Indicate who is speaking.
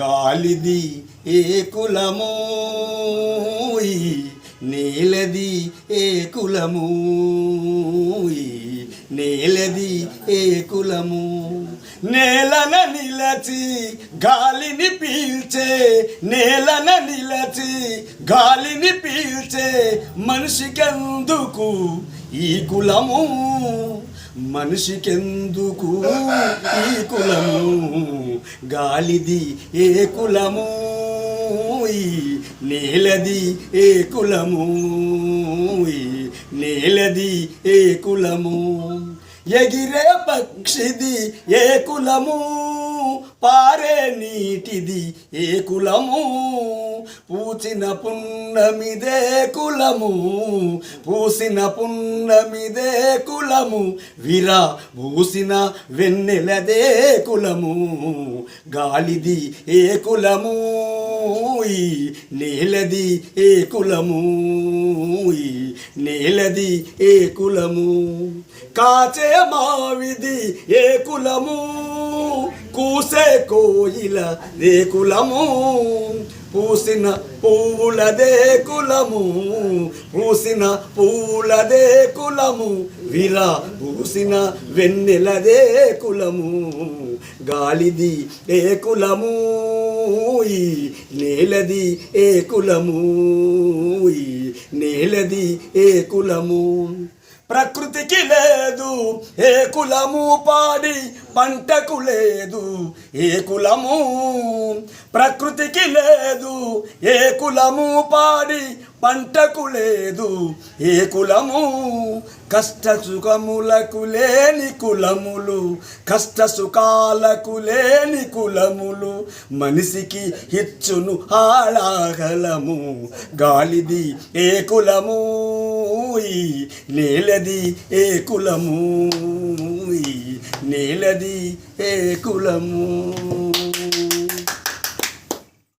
Speaker 1: గాలిది ఏ కులము? ఈ నేలది ఏ కులము? ఈ నేలది ఏ కులము? నేలన నిలచి గాలిని పీల్చే నేలన నిలచి గాలిని పీల్చే మనిషికెందుకు ఈ కులము? మనిషికెందుకు ఈ కులము? గాలిది ఏ కులము? నేలది ఏ కులము? నేలది ఏ కులము? ఎగిరే పక్షిది ఏ కులము? పారే నీటిది ఏ కులము? పూచిన పున్నమిదే కులము పూసిన పున్నమిదే కులము విరా పూసిన వెన్నెలదే కులము గాలిది ఏ కులము? ఈ నేలది ఏ కులము? ఈ నేలది ఏ కులము? కాచే మావిది ఏ కులము? కూసే కోయిల దే కులము? పూసిన పువ్వులదే కులము పూసిన పువ్వులదే కులము విరా పూసిన వెన్నెలదే కులము గాలిది ఏ కులము? ఈ నేలది ఏ కులము? ఈ నేలది ఏ కులము? ప్రకృతికి లేదు ఏ కులము పాడి పంటకు లేదు ఏ కులము? ప్రకృతికి లేదు ఏ కులము పాడి పంటకు లేదు ఏ కులము? కష్ట సుఖములకు లేని కులములు కష్ట సుఖాలకు లేని కులములు. మనిషికి ఇచ్చును ఆళాగలము గాలిది ఏ కులము? నేలది ఏ కులము? నేలది ఏ కులము?